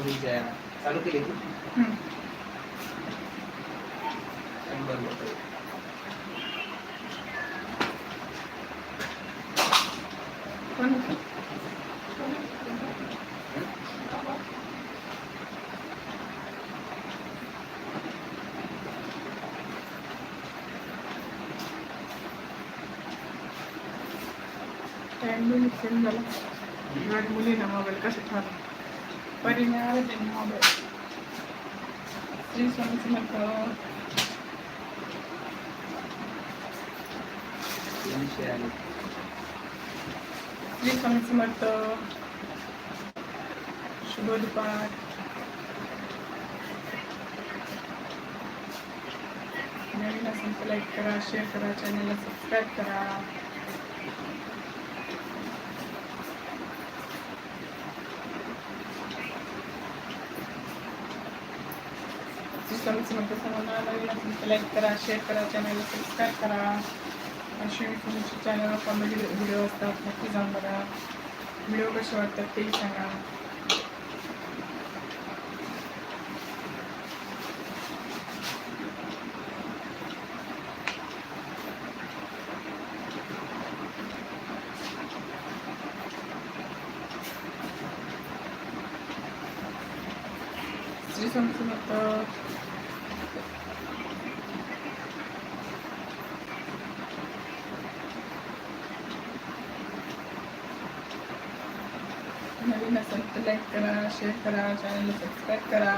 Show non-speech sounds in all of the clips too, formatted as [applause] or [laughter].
जायला चालू केली तू? हम्म. शंभर रुपये कोण? टाइम बी सेंड झाला माझ्या मुलीनं मोबाईल कसं ठेवला परिणाम त्यांनी मोबाईल श्री स्वामी समर्थ तीनशे आले श्री स्वामी समर्थ शुभ दुपार नवीन असेल तर लाईक करा शेअर करा चॅनलला सबस्क्राईब करा श्री सर्वांना नवीन असेल लाईक करा शेअर करा चॅनलला सबस्क्राईब करा. असे तुमच्या चॅनलवर कॉमेडी व्हिडिओ असतात नक्की जाऊन बघा. व्हिडिओ कसे वाटतात तेही सांगा. श्री स्वामी समर्थ नवीन असेल तर लाईक करा शेअर करा चॅनलला सबस्क्राईब करा.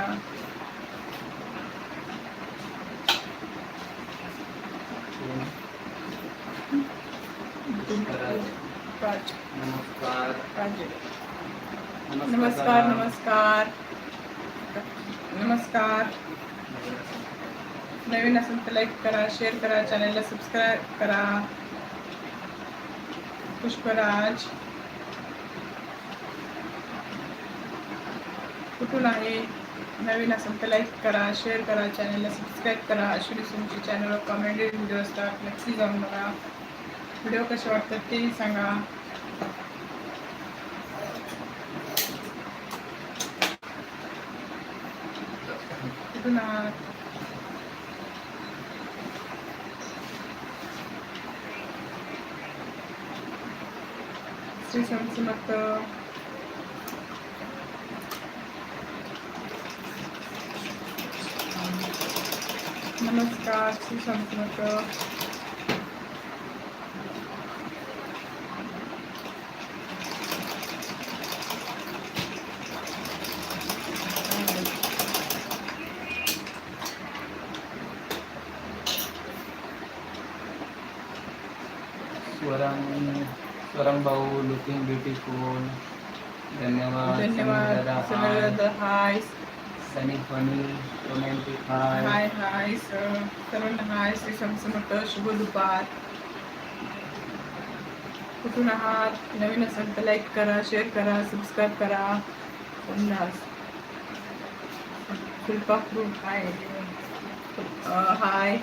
नमस्कार. नमस्कार. नमस्कार नवीन असेल तर लाईक करा शेअर करा चॅनलला सबस्क्राईब करा. पुष्पराज. कुठून आहे? नवीन असेल तर लाईक करा शेअर करा चॅनलला सबस्क्राईब करा. अश्विनी सुमची चॅनलवर कॉमेंटेड व्हिडिओ असतात. नक्की जाऊन बघा. व्हिडिओ कसे वाटतात तेही सांगा. कुठून आहात? श्री स्वामी समर्थ नमस्कार श्री स्वामी समर्थ स्वरम स्वरम भाऊ लुकिंग ब्युटिफुल धन्यवाद धन्यवाद समीर दादा, सगळं हाय. Hi Sunny funny romantic hi hi hi sir सर्वांना हाय श्री स्वामी समर्थ शुभ दुपार कुठून आहात नवीन असेल तर लाईक करा शेअर करा सबस्क्राईब करा उल्हास फुलपाखरू हाय हाय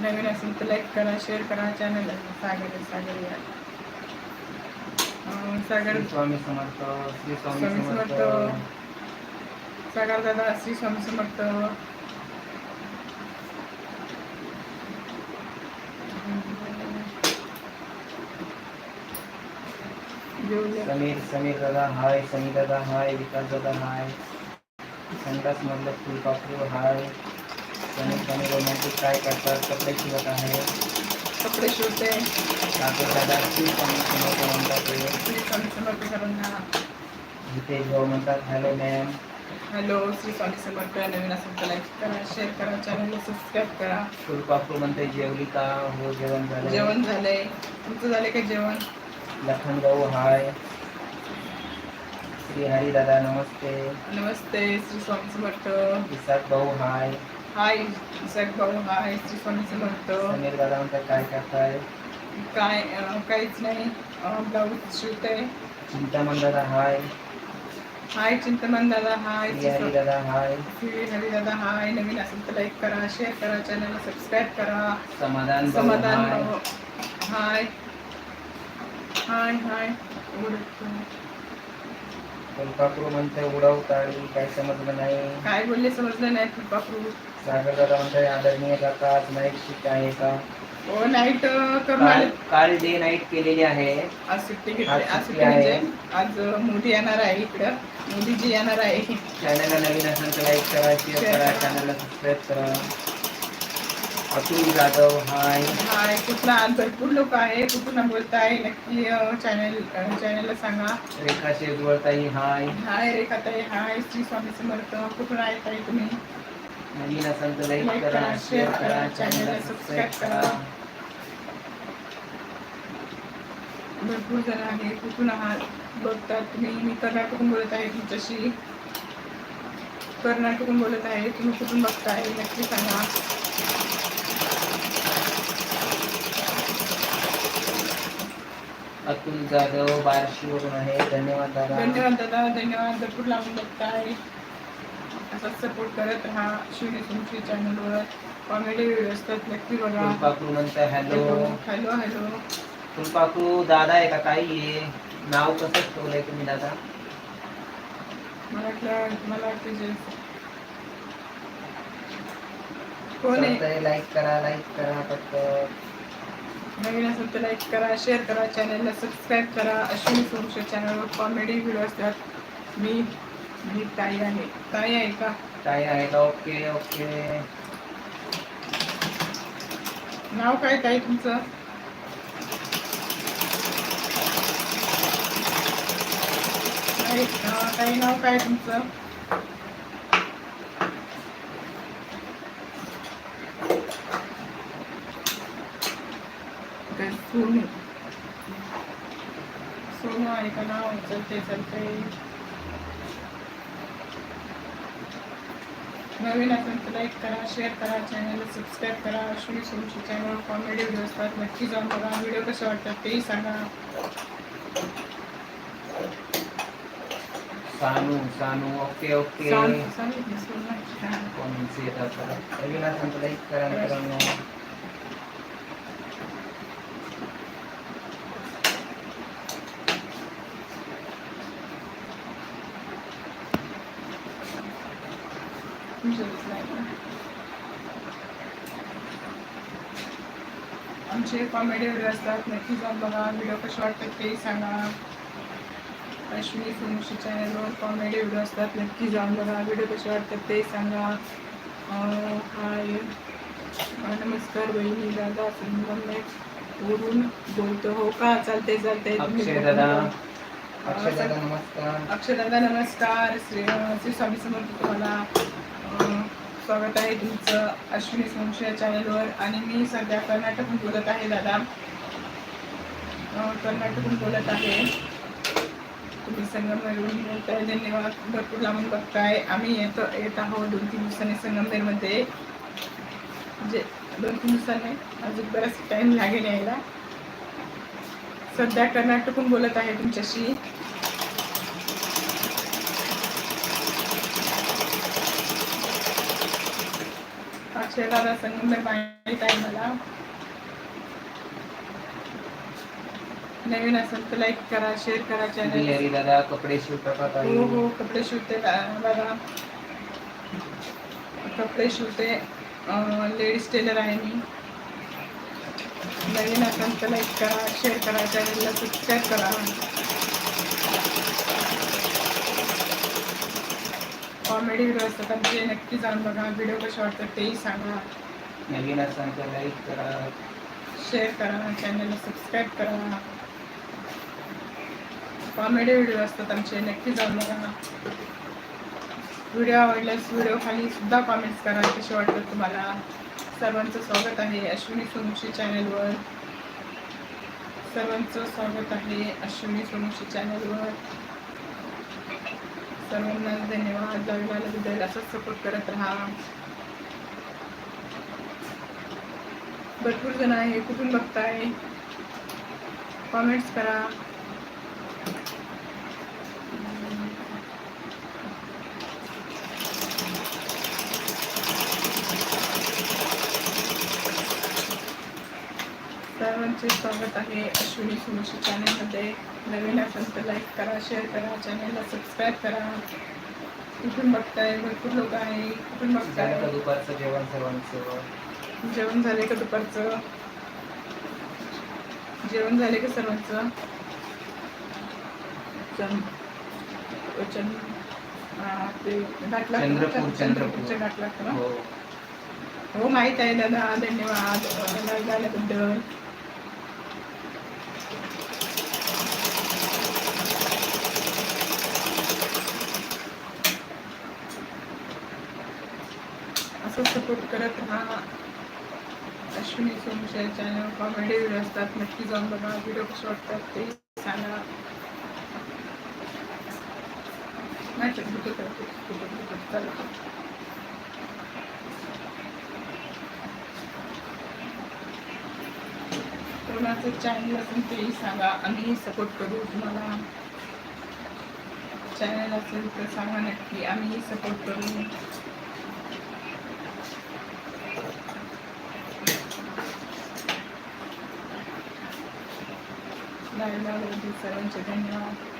नवीन असेल तर लाईक करा शेअर करा चॅनल सागर सागर या सागर। श्री स्वामी समर्थ श्री स्वामी स्वामी समर्थ। समर्थ. सागर दादा श्री स्वामी समर्थ। जेवले समीर समीर दादा हाय सनी दादा हाय विकास दादा हाय। संडास मधलं फुलपाखरू हाय। सनी सनी रोमॅन्टिक काय करतात कपडे शिवत आहे कपडे शिवते. जितेश भाऊ म्हणतात hello ma'am hello Shri Swami Samarth नवीन असेल तर लाईक करा शेअर करा चॅनलला सबस्क्राईब करा. फुलपाखरू म्हणते जेवली का हो जेवण झालं जेवण झालंय. तुमचं झालंय का जेवण? लखन भाऊ हाय श्री हरी दादा नमस्ते. नमस्ते श्री स्वामी समर्थ. इसाक भाऊ हाय हाय इसाक भाऊ हाय श्री स्वामी समर्थ समीर दादा म्हणतात काय करताय? काय अं, काहीच नाही. ब्लाऊज शिवते चिंतामण दादा हाय. हाय चिंतमन दादा हाय. श्री हरी दादा हाय. श्री हरी दादा हाय. नवीन असेल तर लाईक करा शेअर करा चॅनलला सबस्क्राईब करा. समाधान भाऊ समाधान हाय. भाऊ. हाय. हाय हाय. उघडतो. फुलपाखरू म्हणते उडव ताळी काही समजलं नाही. काय बोलले समजलं नाही फुलपाखरू सागर दादा म्हणते आदरणीय काका आज नाईट शिफ्ट आहे का? हो नाईट करून काल आले. काल डे नाईट केलेली आहे. आज सुट्टी घेतली आज आज सुट्टी सुट्टी म्हणजे. आज मोदी येणार आहे इकडं. मोदीजी येणार आहे. चॅनलला नवीन असेल तर लाईक करा शेअर करा. चॅनलला सबस्क्राईब करा. अतुल जाधव हाय. हाय कुठला भरपूर लोक आहे कुठून बोलताय नक्की चॅनल चॅनलला सांगा. रेखा शेजवळताई हाय. हाय रेखाताई हाय श्री स्वामी समर्थ कुठून आहे ताई तुम्ही? नवीन असेल तर लाईक करा शेअर करा चॅनलला सबस्क्राईब करा. भरपूर जण आहे कुठून आहात? बघतात तुम्ही मी कर्नाटकून बोलत आहे तुमच्याशी? कर्नाटकून बोलत आहे. तुम्ही कुठून बघताय? नक्की सांगा. अतुल जाधव बार्शीवरून आहे. धन्यवाद दादा. धन्यवाद दादा. धन्यवाद. भरपूर लावून बघताय. असाच सपोर्ट करत राहा. शिवने तुमची चॅनलवर कॉमेडी व्हिडिओ असतात नक्की बघा. फुलपाखरू म्हणते हॅलो. हॅलो. हॅलो फुलपाखरू दादा आहे का? ताई आहे. नाव कसं ठेवलंय तुम्ही दादा? मला वाटलं मला वाटतं जे कोण आहे लाईक करा लाईक करा फक्त. नवीन असेल तर लाईक करा शेअर करा चॅनलला सबस्क्राईब करा. अश्विनी सोमशे चॅनलवर कॉमेडी व्हिडिओ असतात मी मी ताई आहे. ताई आहे का? ताई आहे का? ओके ओके नाव काय ताई तुमचं? ताई ताई नाव काय तुमचं? सोनू सोनू आहे का नाव चलते चलते नवीन असेल तर लाईक करा शेअर करा चॅनलला सबस्क्राईब करा Ashwini Somshi channel comedy video असतात नक्की जाऊन बघा व्हिडिओ कसे वाटतात तेही सांगा Sanu Sanu okay okay Sanu, Sanu, Sonu. हा. कॉमेंट्स येतात बघा. नवीन असेल तर लाईक करा मित्रांनो आमचे कॉमेडी व्हिडिओ असतात नक्की जाऊन बघा व्हिडिओ कसे वाटतात तेही सांगा अश्विनी सोमशी चॅनलवर कॉमेडी व्हिडिओ असतात. नक्की जाऊन बघा. व्हिडिओ कसे वाटतात ते सांगा. हाय. नमस्कार बहिणी दादा संगमेट वरून बोलतो. हो का? चालते चालते अक्षय दादा. अक्षय दादा नमस्कार. अक्षय दादा नमस्कार. श्री श्री स्वामी समर्थ तुम्हाला. स्वागत आहे तुमचं. अश्विनी सोमशी या चॅनलवर आणि मी सध्या कर्नाटकहून बोलत आहे दादा. कर्नाटकहून बोलत आहे. तुम्ही संगमनेरवरून बोलताय धन्यवाद भरपूर लांबून बघताय. आम्ही येतो येत आहोत दोन तीन दिवसांनी संगमनेरमध्ये. म्हणजे दोन तीन दिवसांनी अजून बराच टाईम लागेल यायला. सध्या कर्नाटकून बोलत आहे तुमच्याशी. अक्षय दादा संगमनेर माहीत आहे मला नवीन असेल तर लाईक करा शेअर करा चॅनल दादा कपडे शिवतात हो हो कपडे शिवते दादा कपडे शिवते लेडीज टेलर आहे मी. नवीन असेल तर लाईक करा शेअर करा चॅनलला सबस्क्राईब करा. कॉमेडी व्हिडिओ असतात. आमचे नक्की जाऊन बघा. व्हिडिओ कसे वाटतात तेही सांगा. नवीन असेल तर लाईक करा. शेअर करा. चॅनलला सबस्क्राईब करा. कॉमेडी व्हिडिओ असतात आमचे नक्की जाऊन बघा व्हिडिओ आवडल्यास व्हिडिओ खाली सुद्धा कॉमेंट्स करा कसे वाटतात तुम्हाला? सर्वांचं स्वागत आहे अश्विनी सोमशी चॅनलवर सर्वांचं स्वागत आहे अश्विनी सोमशी चॅनलवर सर्वांना धन्यवाद. लाईव्ह आल्याबद्दल असंच सपोर्ट करत राहा. भरपूर जण आहे कुठून बघताय? कॉमेंट्स करा. सर्वांचे स्वागत आहे अश्विनी सुमशी चॅनलमध्ये. नवीन असेल तर लाईक करा शेअर करा चॅनलला सबस्क्राईब करा. कुठून बघताय भरपूर लोक आहे. कुठून बघताय. दुपारचं जेवण सर्वांचं? जेवण झाले का दुपारचं? जेवण झाले का सर्वांचं? चन चन हा, ते? चंद्रपूर, चंद्रपूरच्या हो. हो माहीत आहे दादा. धन्यवाद. लाईक आल्याबद्दल असं सपोर्ट करत राहा. Ashwini Somshe channel comedy video असतात नक्की जाऊन बघा. व्हिडिओ कसे वाटतात ते सांगा. नाही तर कुठं करते कोणाचं चॅनल असेल तेही सांगा आम्ही सपोर्ट करू तुम्हाला चॅनल असेल तर सांगा नक्की आम्ही सपोर्ट करू लाईव्ह सर्वांचे धन्यवाद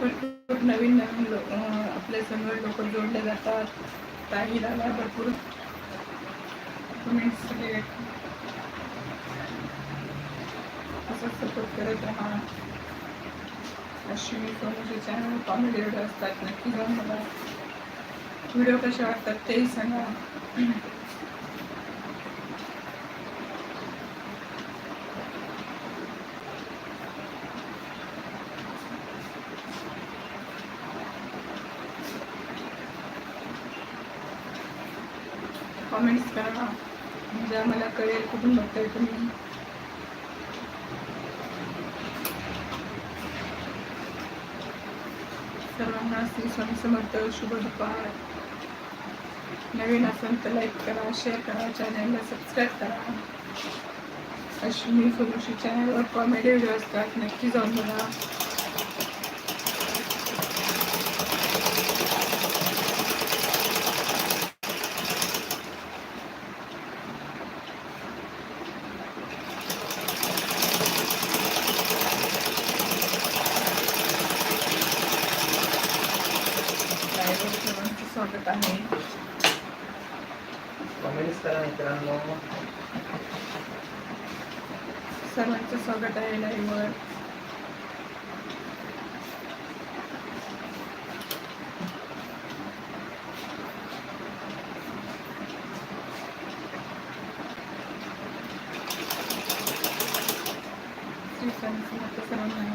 भरपूर नवीन नवीन लोक आपल्यासमोर लोक जोडले जातात. काही दादा भरपूर कमेंट्स असं असंच सपोर्ट करत राहा. अश्विनी सोनूचे चॅनल कॉमेडी असतात नक्की जाऊन मला व्हिडिओ कसे वाटतात तेही सांगा. कॉमेंट्स करा. म्हणजे आम्हाला कळेल कुठून बघताय तुम्ही. सर्वांना श्री स्वामी समर्थ शुभ दुपार. नवीन असेल तर लाईक करा शेअर करा चॅनलला सबस्क्राईब करा. अश्विनी सोलूशी चॅनलवर कॉमेडी व्हिडिओ असतात नक्की जाऊन बघा लाईव्हवर स्वागत आहे. कमेंट्स करा मित्रांनो. सर्वांचं स्वागत आहे लाईव्हवर श्री स्वामी समर्थ सर्वांना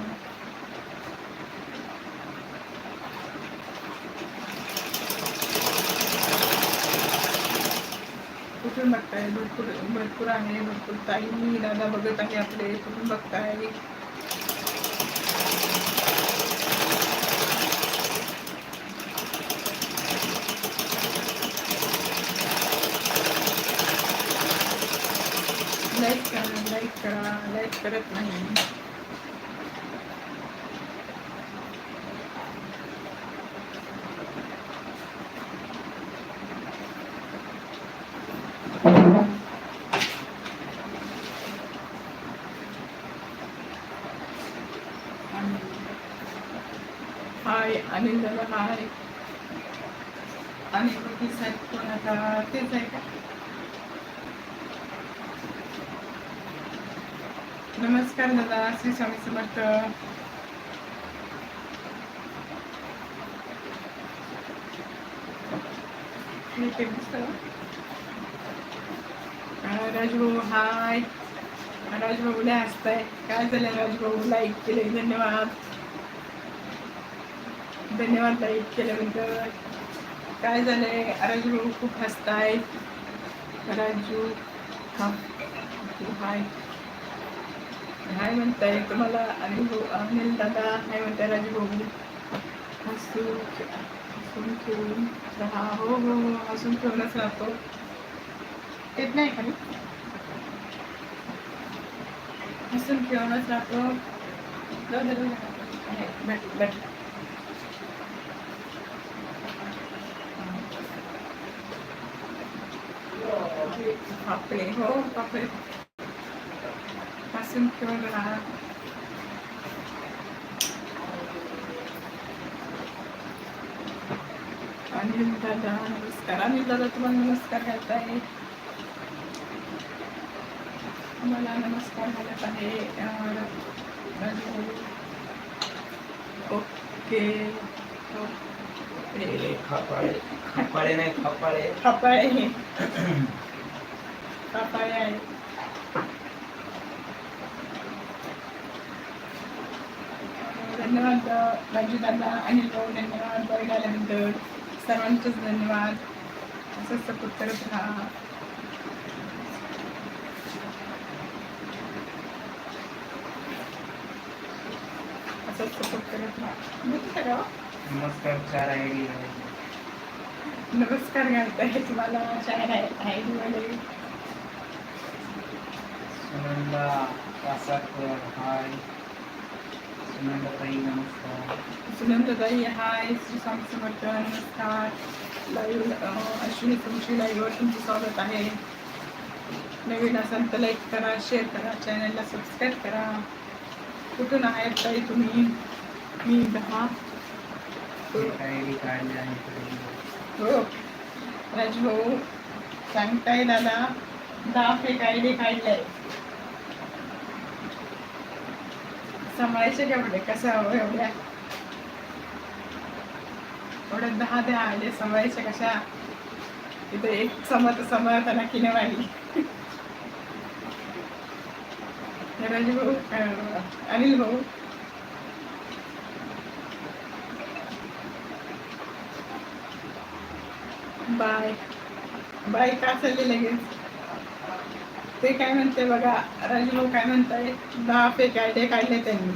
कुठून बघताय भरपूर भरपूर आहे भरपूर ताई. दादा बघत आहे आपले कुठून बघताय. लाईक करा लाईक करा लाईक करत नाही हाय अनिल दादा हाय आणि बाकी साहेब कोण आता तेच आहे का नमस्कार दादा श्री स्वामी समर्थ हे ते दिसतं. का? राजभाऊ हाय. राजभाऊ हसताय. काय झालं राजभाऊ? लाईक केले धन्यवाद. धन्यवाद लाईक केल्याबद्दल. काय झालंय? राजू खूप हसताय. राजू हा हाय. हाय म्हणताय तुम्हाला. अनिल भाऊ अनिल दादा हाय म्हणताय राजू भाऊ हसू. हसून ठेवून. राहा हो हो हो हसून खेळूनच राहतो. येत नाही खाली हसून ठेवूनच राहतो. जाऊ दे, जाऊ दे. आहे, भेट भेट. बापरे हो बापरे. संख्येवर राहा अनिल दादा नमस्कार अनिल दादा तुम्हाला नमस्कार घालत आहे. मला नमस्कार घालत आहे. ओके. खापाळे खापाळे नाही खापाळे. आहे. धन्यवाद राजू दादा. अनिल भाऊ धन्यवाद बघ आल्याबद्दल सर्वांचेच धन्यवाद. असंच सपोर्ट करत राहा असंच सपोर्ट करत राहा नमस्कार चार आय डी नमस्कार घालताय तुम्हाला. चार आहे वगैरे. सुनंदा कासारकर हाय. सुनंदा नमस्कार सुनंदताई हाय श्री स्वामी समर्थ नमस्कार लाईव्ह अश्विनी तुमची लाईव्हवर तुमचं स्वागत आहे नवीन असाल तर लाईक करा शेअर करा चॅनलला सबस्क्राईब करा कुठून आहेत ताई तुम्ही मी दहा आय डी काढले आहे हो राजू भाऊ सांगताय दादा दहा फेक आय डी काढलाय सांभाळायचे केवढे? कसं हवं एवढ्या? एवढ्या दहा दहा आले सांभाळायचे कशा? तिथे एक समत समर्थना किनेवाली राजू भाऊ अनिल भाऊ. बाय. बाय का चालले लगेच? ते काय म्हणते बघा राजू भाऊ काय म्हणताय? दहा फेक आयडिया काढले त्यांनी.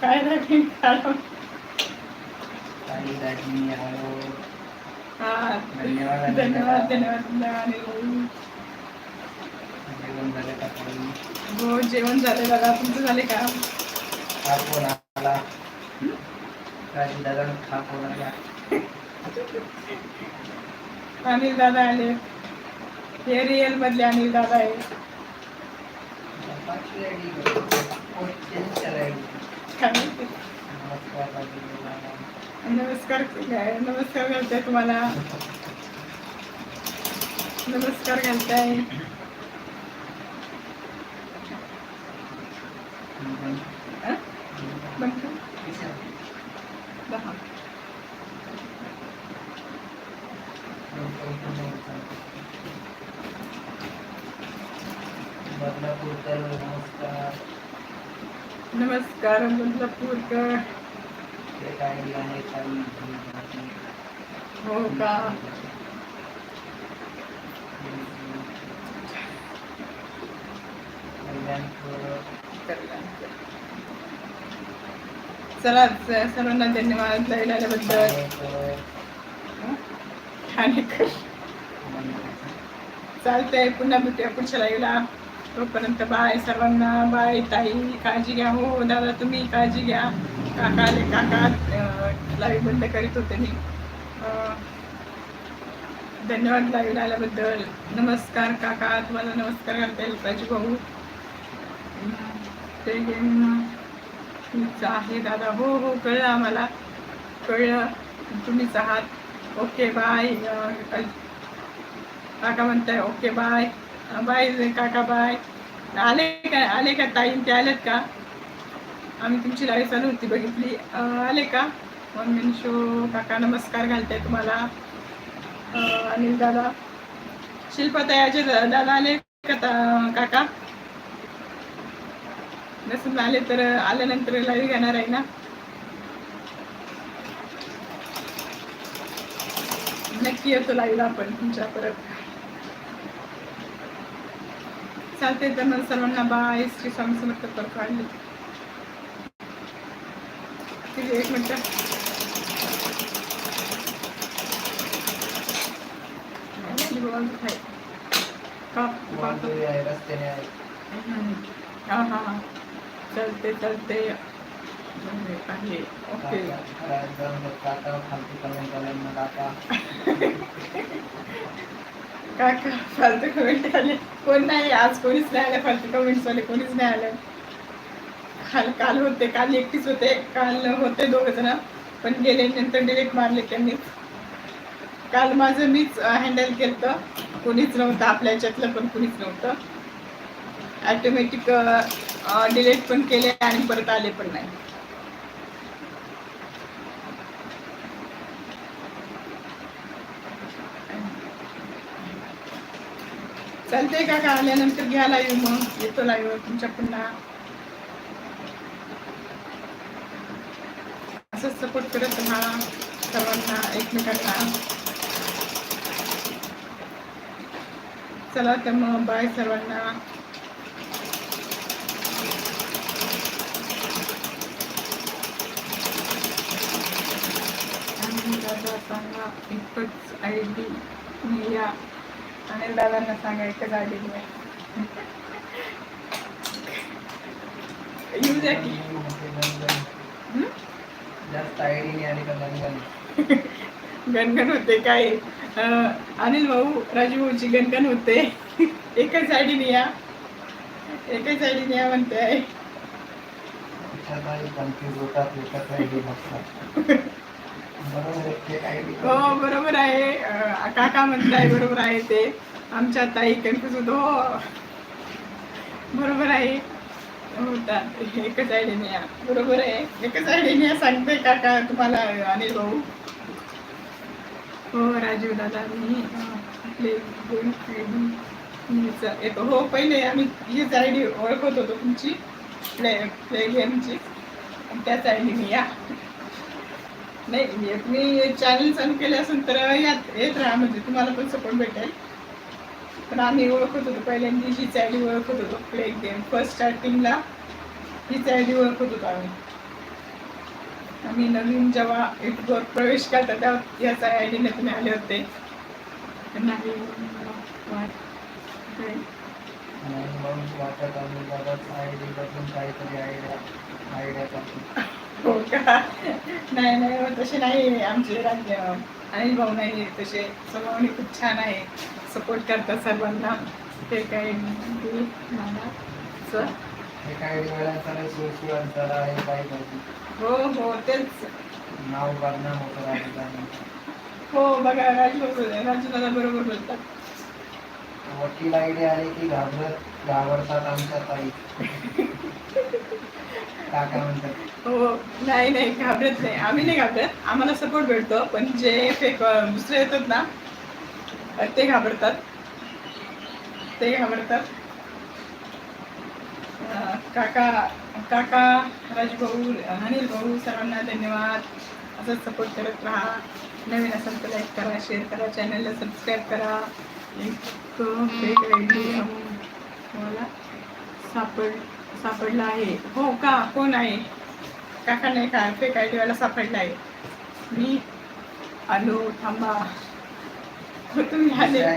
काय हॅलो. हा. धन्यवाद धन्यवाद. धन्यवाद. हो जेवण झालं. बघा तुमचं झाले का? अनिल दादा आले. हे रिअल मधले अनिल दादा आहे? नमस्कार नमस्कार घालताय तुम्हाला. नमस्कार घालताय. अं? दहा बदलापूरकर नमस्कार नमस्कार बदलापूरकर हो का चला सर्वांना धन्यवाद लाईन आल्याबद्दल. ठाणेकर चालतंय पुन्हा भेटूया पुढच्या लाईव्हला तोपर्यंत बाय सर्वांना बाय ताई काळजी घ्या. हो दादा तुम्ही काळजी घ्या. काका आले काका लाईव्ह बंद करीत होते मी. धन्यवाद लाईव्ह आल्याबद्दल. नमस्कार काका तुम्हाला नमस्कार घालता येईल पाहिजे भाऊ ते गेम तुमचं आहे दादा. हो हो कळलं आम्हाला. कळलं. तुम्हीच आहात. Okay bye. काका म्हणताय ओके बाय. बाय काका बाय. आले का आले का ताईन ते आलेत का? आम्ही तुमची लाईव्ह चालू होती बघितली. आले का? वन मिन शो काका नमस्कार घालताय तुम्हाला. अनिल दादा. शिल्पाताई अजय दादा आले का काका? नसून आले तर आल्यानंतर लाईव्ह घेणार आहे ना. नक्की येतो लाईव्ह आपण तुमच्या परत. चालते तर मग सर्वांना बाय श्री स्वामी समर्थ ठीक आहे एक मिनिट. रस्त्याने आहे. हा हा हा. चलते चलते. म्हणजे आहे. ओके. काय फालतू कमेंट फालतू कमेंट आले. कोण नाही आज कोणीच नाही आलं. फालतू कमेंट्स वाले कोणीच नाही आलं. काल काल होते काल एकटीच होते. काल होते दोघ जण पण गेले नंतर डिलीट मारले त्यांनी. काल माझं मीच हँडल केलं कोणीच नव्हतं आपल्या याच्यातलं पण कोणीच नव्हतं. ॲटोमॅटिक डिलीट पण केले आणि परत आले पण नाही. चालतंय का का आल्यानंतर घ्या लाईव्ह मग. येतो लाईव्ह तुमच्या पुन्हा. असंच सपोर्ट करत राहा सर्वांना एकमेकांना. चला तर मग बाय सर्वांना आणि सांगा एकच आय डी या आणि दादांना सांगा एकच आय डी येऊ द्या की. हं? जास्त आयडी नाही का गणगण? गणगण होते काय? अनिल भाऊ राजू भाऊची गणगण होते. एकच आयडी या एकच आयडी या म्हणते. आहे [laughs] हो बरोबर आहे. काका म्हणताय बरोबर आहे ते. आमच्या ताई कन्फ्युज होतो हो. बरोबर आहे. होतात एकच आयडिया. या बरोबर आहे. एकच आयडिया सांगते काका तुम्हाला अनिल भाऊ. हो राजीव दादा मी आपले दोन येतो हो पहिले आम्ही हीच आय डी ओळखत होतो तुमची प्ले प्ले गेमची त्याच आय डी या. नाही एक मी चॅनल चालू केले असेल तर यात येत राहा म्हणजे तुम्हाला पण सपोर्ट भेटेल. पण आम्ही ओळखत होतो पहिल्यांदा हीच आय डी ओळखत होतो प्ले गेम फर्स्ट स्टार्टिंगला हीच आय डी ओळखत होतो आम्ही. आम्ही नवीन जेव्हा युट्यूबवर प्रवेश करता तेव्हा याच आय डीने तुम्ही आले होते. वाटत आम्ही बघत आयडी बघून काहीतरी आयडिया आयडिया नाही नाही हो, तसे नाही आमचे राज्य. अनिल भाऊ नाही तसे. स्वभावाने खूप छान आहे. सपोर्ट करतात सर्वांना. ते काही मला? काही हो हो तेच. नाव बदनाम होतं हो बघा राजू राजू दादा बरोबर बोलतात. वकील आयडी आले की घाबरत घाबरतात आमच्या ताई. [laughs] हो, हो नाही नाही घाबरत नाही. आम्ही नाही घाबरत. आम्हाला सपोर्ट भेटतो पण जे फेक दुसरे येतात ना ते घाबरतात. ते घाबरतात. काका काका राजभाऊ अनिल भाऊ सर्वांना धन्यवाद. असंच सपोर्ट करत राहा. नवीन असेल तर लाईक करा शेअर करा चॅनलला सबस्क्राईब करा. एक मला सापड सापडला आहे. हो का? कोण आहे? काका नाही का? फेक आय डीवाला सापडला आहे. मी आलो. थांबा. हो तुम्ही आले. दुसरी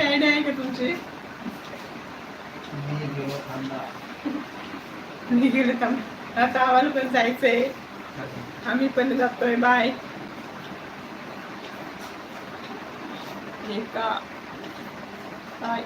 आय डी आहे का तुमची? मी गेलो थांबा. मी गेलो थांबा. आता आम्हाला पण जायचंय. आम्ही पण जातोय. बाय. एका बाय.